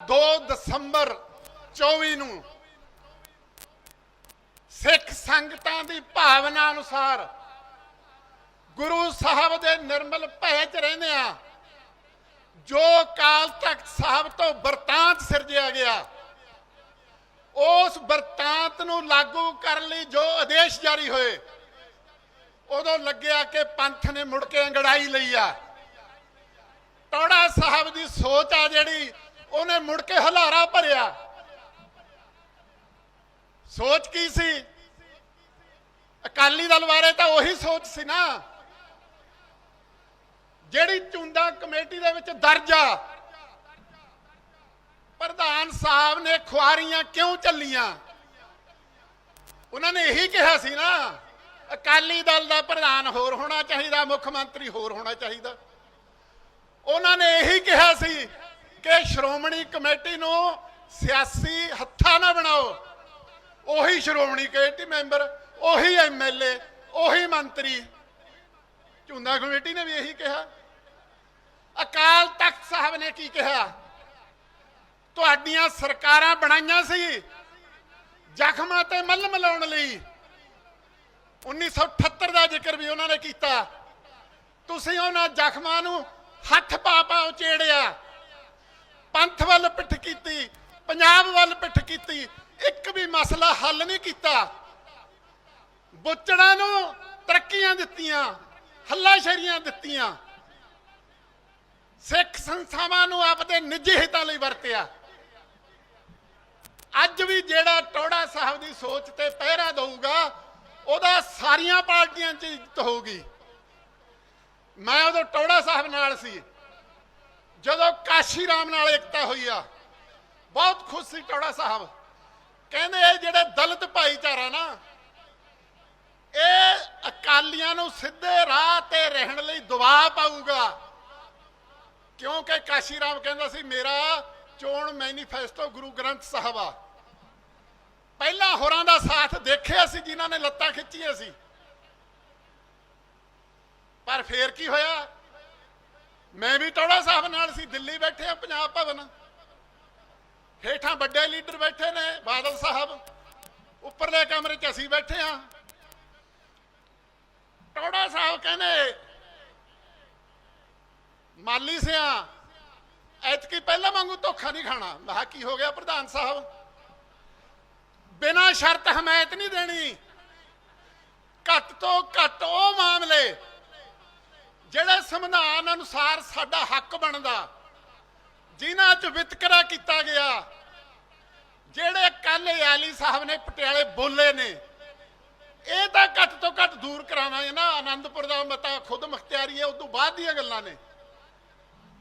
2 ਦਸੰਬਰ 24 ਨੂੰ ਸਿੱਖ ਸੰਗਤਾਂ ਦੀ ਭਾਵਨਾ ਅਨੁਸਾਰ ਗੁਰੂ ਸਾਹਿਬ ਦੇ ਨਿਰਮਲ ਭੈ ਚ ਰਹਿੰਦੇ ਆ। ਜੋ ਕਾਲ ਤਖਤ ਸਾਹਿਬ ਤੋਂ ਵਰਤਾਂਤ ਸਿਰਜਿਆ ਗਿਆ, ਉਸ ਵਰਤਾਂਤ ਨੂੰ ਲਾਗੂ ਕਰਨ ਲਈ ਜੋ ਆਦੇਸ਼ ਜਾਰੀ ਹੋਏ, ਉਦੋਂ ਲੱਗਿਆ ਕਿ ਪੰਥ ਨੇ ਮੁੜ ਕੇ ਅੰਗੜਾਈ ਲਈ ਆ। ਟੌੜਾ ਸਾਹਿਬ ਦੀ ਸੋਚ ਆ ਜਿਹੜੀ ਉਹਨੇ ਮੁੜ ਕੇ ਹਲਾਰਾ ਭਰਿਆ। ਸੋਚ ਕੀ ਸੀ? ਅਕਾਲੀ ਦਲ ਬਾਰੇ ਤਾਂ ਉਹੀ ਸੋਚ ਸੀ ਨਾ। ਜਿਹੜੀ ਚੁੰਦਾ ਕਮੇਟੀ ਦੇ ਵਿੱਚ ਦਰਜ ਆ। ਪ੍ਰਧਾਨ ਸਾਹਿਬ ਨੇ ਖੁਆਰੀਆਂ ਕਿਉਂ ਚੱਲੀਆਂ? ਉਹਨਾਂ ਨੇ ਇਹੀ ਕਿਹਾ ਸੀ ਨਾ, ਅਕਾਲੀ ਦਲ ਦਾ ਪ੍ਰਧਾਨ ਹੋਰ ਹੋਣਾ ਚਾਹੀਦਾ, ਮੁੱਖ ਮੰਤਰੀ ਹੋਰ ਹੋਣਾ ਚਾਹੀਦਾ। ਉਹਨਾਂ ਨੇ ਇਹੀ ਕਿਹਾ ਸੀ ਕਿ ਸ਼੍ਰੋਮਣੀ ਕਮੇਟੀ ਨੂੰ ਸਿਆਸੀ ਹੱਥਾਂ ਨਾ ਬਣਾਓ। ਉਹੀ ਸ਼੍ਰੋਮਣੀ ਕਮੇਟੀ ਮੈਂਬਰ, ਉਹੀ ਐਮਐਲਏ, ਉਹੀ ਮੰਤਰੀ। ਝੁੰਦਾ ਕਮੇਟੀ ਨੇ ਵੀ ਇਹੀ ਕਿਹਾ। ਅਕਾਲ ਤਖਤ ਸਾਹਿਬ ਨੇ ਕੀ ਕਿਹਾ? ਤੁਹਾਡੀਆਂ ਸਰਕਾਰਾਂ ਬਣਾਈਆਂ ਸੀ ਜ਼ਖਮਾਂ ਤੇ ਮੱਲ ਲਾਉਣ ਲਈ। 1978 ਦਾ ਜ਼ਿਕਰ ਵੀ ਉਹਨਾਂ ਨੇ ਕੀਤਾ। ਤੁਸੀਂ ਉਹਨਾਂ ਜ਼ਖਮਾਂ ਨੂੰ ਹੱਥ ਪਾ ਪਾ ਉਚੇੜਿਆ। ਪੰਜਾਬ ਵੱਲ ਪਿੱਠ ਕੀਤੀ, ਇੱਕ ਵੀ ਮਸਲਾ ਹੱਲ ਨਹੀਂ ਕੀਤਾ। ਬੁੱਚੜਾਂ ਨੂੰ ਤਰੱਕੀਆਂ ਦਿੱਤੀਆਂ, ਹੱਲਾਸ਼ੇਰੀਆਂ ਦਿੱਤੀਆਂ। ਸਿੱਖ ਸੰਸਥਾਵਾਂ ਨੂੰ ਆਪਦੇ ਨਿੱਜੀ ਹਿੱਤਾਂ ਲਈ ਵਰਤਿਆ। ਅੱਜ ਵੀ ਜਿਹੜਾ ਟੋੜਾ ਸਾਹਿਬ ਦੀ ਸੋਚ ਤੇ ਪਹਿਰਾ ਦਊਗਾ, ਉਹਦਾ ਸਾਰੀਆਂ ਪਾਰਟੀਆਂ 'ਚ ਇੱਜ਼ਤ ਹੋਊਗੀ। ਮੈਂ ਉਦੋਂ ਟੋੜਾ ਸਾਹਿਬ ਨਾਲ ਸੀ, ਜਦੋਂ ਕਾਸ਼ੀ ਰਾਮ ਨਾਲ ਇਕਤਾ ਹੋਈ ਆ। ਬਹੁਤ ਖੁਸ਼ ਸੀ ਟੌੜਾ ਸਾਹਿਬ। ਕਹਿੰਦੇ ਇਹ ਜਿਹੜੇ ਦਲਿਤ ਭਾਈਚਾਰਾ ਨਾ, ਇਹ ਅਕਾਲੀਆਂ ਨੂੰ ਸਿੱਧੇ ਰਾਹ ਤੇ ਰਹਿਣ ਲਈ ਦਬਾਅ ਪਾਊਗਾ। ਕਿਉਂਕਿ ਕਾਸ਼ੀ ਰਾਮ ਕਹਿੰਦਾ ਸੀ, ਮੇਰਾ ਚੋਣ ਮੈਨੀਫੈਸਟੋ ਗੁਰੂ ਗ੍ਰੰਥ ਸਾਹਿਬ ਆ। ਪਹਿਲਾਂ ਹੋਰਾਂ ਦਾ ਸਾਥ ਦੇਖਿਆ ਸੀ, ਜਿਨ੍ਹਾਂ ਨੇ ਲੱਤਾਂ ਖਿੱਚੀਆਂ ਸੀ। ਪਰ ਫੇਰ ਕੀ ਹੋਇਆ? ਮੈਂ ਵੀ ਟੌੜਾ ਸਾਹਿਬ ਨਾਲ ਸੀ, ਦਿੱਲੀ ਬੈਠੇ ਆ, ਪੰਜਾਬ ਭਵਨ। ਹੇਠਾਂ ਵੱਡੇ ਲੀਡਰ ਬੈਠੇ ਨੇ, ਬਾਦਲ ਸਾਹਿਬ। ਉੱਪਰਲੇ ਕਮਰੇ 'ਚ ਅਸੀਂ ਬੈਠੇ ਆ ਟੋੜਾ ਸਾਹਿਬ ਕਹਿੰਦੇ, ਮਾਲੀ ਸਿਆ, ਐਤਕੀ ਪਹਿਲਾਂ ਵਾਂਗੂ ਧੋਖਾ ਨਹੀਂ ਖਾਣਾ। ਮੈਂ ਕਿਹਾ, ਕੀ ਹੋ ਗਿਆ ਪ੍ਰਧਾਨ ਸਾਹਿਬ? ਬਿਨਾਂ ਸ਼ਰਤ ਹਮਾਇਤ ਨਹੀਂ ਦੇਣੀ। ਘੱਟ ਤੋਂ ਘੱਟ ਉਹ ਮਾਮਲੇ, ਜਿਹੜੇ ਸੰਵਿਧਾਨ ਅਨੁਸਾਰ ਸਾਡਾ ਹੱਕ ਬਣਦਾ। ਜਿਨ੍ਹਾਂ 'ਚ ਵਿਤਕਰਾ ਕੀਤਾ ਗਿਆ, ਜਿਹੜੇ ਕੱਲ ਆਲੀ ਸਾਹਿਬ ਨੇ ਪਟਿਆਲੇ ਬੋਲੇ ਨੇ, ਇਹ ਤਾਂ ਘੱਟ ਤੋਂ ਘੱਟ ਦੂਰ ਕਰਾਵਾਂਗੇ ਨਾ, ਆਨੰਦਪੁਰ ਦਾ ਮਤਾ ਖੁਦ ਮੁਖਤਿਆਰੀ ਹੈ ਉਸ ਤੋਂ ਬਾਅਦ ਦੀਆਂ ਗੱਲਾਂ ਨੇ।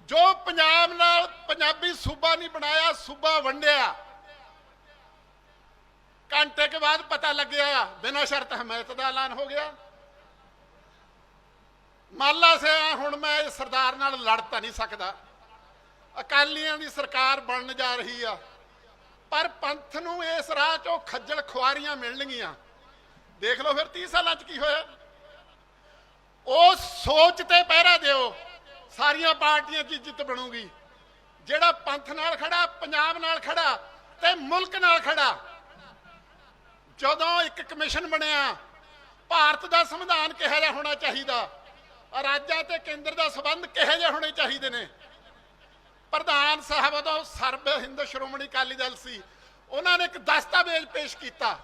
ਜੋ ਪੰਜਾਬ ਨਾਲ ਪੰਜਾਬੀ ਸੂਬਾ ਨਹੀਂ ਬਣਾਇਆ, ਸੂਬਾ ਵੰਡਿਆ। ਘੰਟੇ ਕੇ ਬਾਅਦ ਪਤਾ ਲੱਗਿਆ, ਬਿਨਾਂ ਸ਼ਰਤ ਹਮਾਇਤ ਦਾ ਐਲਾਨ ਹੋ ਗਿਆ। ਮਾਲਾ ਸੇ ਹੁਣ ਮੈਂ ਸਰਦਾਰ ਨਾਲ ਲੜ ਤਾਂ ਨਹੀਂ ਸਕਦਾ। ਅਕਾਲੀਆਂ ਦੀ ਸਰਕਾਰ ਬਣਨ ਜਾ ਰਹੀ ਆ। ਪਰ ਪੰਥ ਨੂੰ ਇਸ ਰਾਹ 'ਚੋਂ ਖੱਜਲ ਖੁਆਰੀਆਂ ਮਿਲਣਗੀਆਂ। ਦੇਖ ਲਓ ਫਿਰ 30 ਸਾਲਾਂ 'ਚ ਕੀ ਹੋਇਆ। ਉਹ ਸੋਚ ਤੇ ਪਹਿਰਾ ਦਿਓ, ਸਾਰੀਆਂ ਪਾਰਟੀਆਂ 'ਚ ਇੱਜ਼ਤ ਬਣੂਗੀ। ਜਿਹੜਾ ਪੰਥ ਨਾਲ ਖੜਾ, ਪੰਜਾਬ ਨਾਲ ਖੜਾ ਤੇ ਮੁਲਕ ਨਾਲ ਖੜਾ। ਜਦੋਂ ਇੱਕ ਕਮਿਸ਼ਨ ਬਣਿਆ, ਭਾਰਤ ਦਾ ਸੰਵਿਧਾਨ ਕਿਹੋ ਜਿਹਾ ਹੋਣਾ ਚਾਹੀਦਾ? ਰਾਜਾਂ ਤੇ ਕੇਂਦਰ ਦਾ ਸਬੰਧ ਕਿਹੋ ਜਿਹੇ ਹੋਣੇ ਚਾਹੀਦੇ ਨੇ? ਪ੍ਰਧਾਨ ਸਾਹਿਬ ਉਦੋਂ ਸਰਬ ਹਿੰਦ ਸ਼੍ਰੋਮਣੀ ਅਕਾਲੀ ਦਲ ਸੀ। ਉਹਨਾਂ ਨੇ ਇੱਕ ਦਸਤਾਵੇਜ਼ ਪੇਸ਼ ਕੀਤਾ।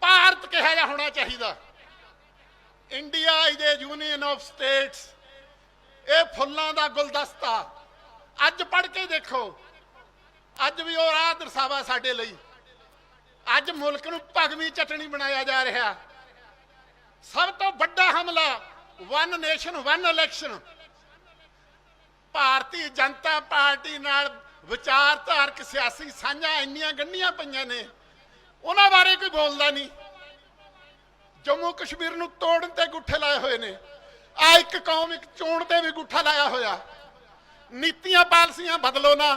ਭਾਰਤ ਕਿਹੋ ਜਿਹਾ ਹੋਣਾ ਚਾਹੀਦਾ? India is a union of states. ਇਹ ਫੁੱਲਾਂ ਦਾ ਗੁਲਦਸਤਾ। ਅੱਜ ਪੜ੍ਹ ਕੇ ਦੇਖੋ। ਅੱਜ ਵੀ ਉਹ ਰਾਹ ਦਰਸਾਵਾ ਸਾਡੇ ਲਈ। ਅੱਜ ਮੁਲਕ ਨੂੰ ਭਗਵੀ ਚਟਣੀ ਬਣਾਇਆ ਜਾ ਰਿਹਾ। ਸਭ ਤੋਂ ਵੱਡਾ ਹਮਲਾ one nation one election Bharatiya Janata party ਨਾਲ ਵਿਚਾਰਧਾਰਕ ਸਿਆਸੀ ਸਾਂਝਾਂ ਇੰਨੀਆਂ ਗੰਢੀਆਂ ਪਈਆਂ ਨੇ, ਉਹਨਾਂ ਬਾਰੇ ਕੋਈ ਬੋਲਦਾ ਨਹੀਂ। ਜੰਮੂ ਕਸ਼ਮੀਰ ਨੂੰ ਤੋੜਨ ਤੇ ਗੁੱਠੇ ਲਾਏ ਹੋਏ ਨੇ। ਆ ਇੱਕ ਕੌਮ ਇੱਕ ਚੋਣ ਤੇ ਵੀ ਗੁੱਠਾ ਲਾਇਆ ਹੋਇਆ। ਨੀਤੀਆਂ ਪਾਲਸੀਆਂ ਬਦਲੋ ਨਾ।